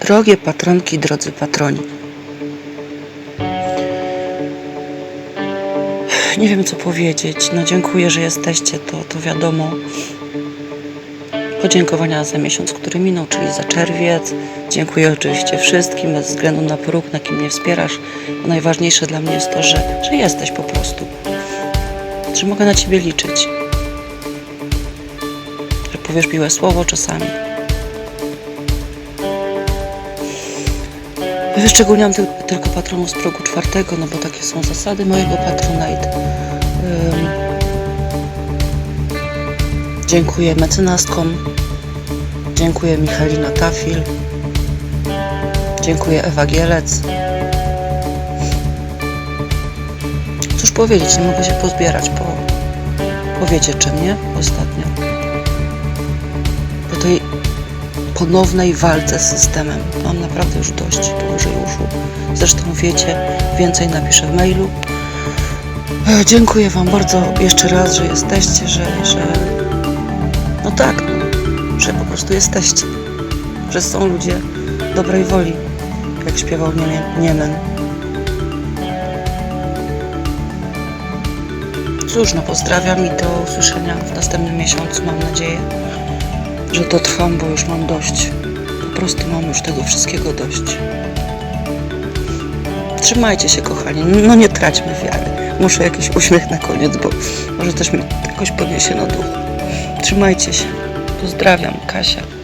Drogie patronki, drodzy patroni. Nie wiem co powiedzieć. No dziękuję, że jesteście, to, to wiadomo. Podziękowania za miesiąc, który minął, czyli za czerwiec. Dziękuję oczywiście wszystkim, bez względu na próg, na kim mnie wspierasz. Najważniejsze dla mnie jest to, że, że jesteś po prostu. Że mogę na ciebie liczyć. Że powiesz miłe słowo czasami. Wyszczególniam tyl- tylko patronów z progu czwartego, no bo takie są zasady mojego patronate. Ym, Dziękuję mecenaskom. Dziękuję Michalina Tafil. Dziękuję Ewa Gielec. Cóż powiedzieć, nie mogę się pozbierać po, po czym, nie? Ostatnio. Po ponownej walce z systemem. Mam naprawdę już dość dłużej uszu. Zresztą wiecie, więcej napiszę w mailu. E, Dziękuję Wam bardzo jeszcze raz, że jesteście, że, że no tak, no, że po prostu jesteście. Że są ludzie dobrej woli, jak śpiewał Niemen. Cóż, no pozdrawiam i do usłyszenia w następnym miesiącu, mam nadzieję że dotrwam, bo już mam dość. Po prostu mam już tego wszystkiego dość. Trzymajcie się, kochani. No nie traćmy wiary. Muszę jakiś uśmiech na koniec, bo może też mi jakoś podniesie na duchu. Trzymajcie się. Pozdrawiam, Kasia.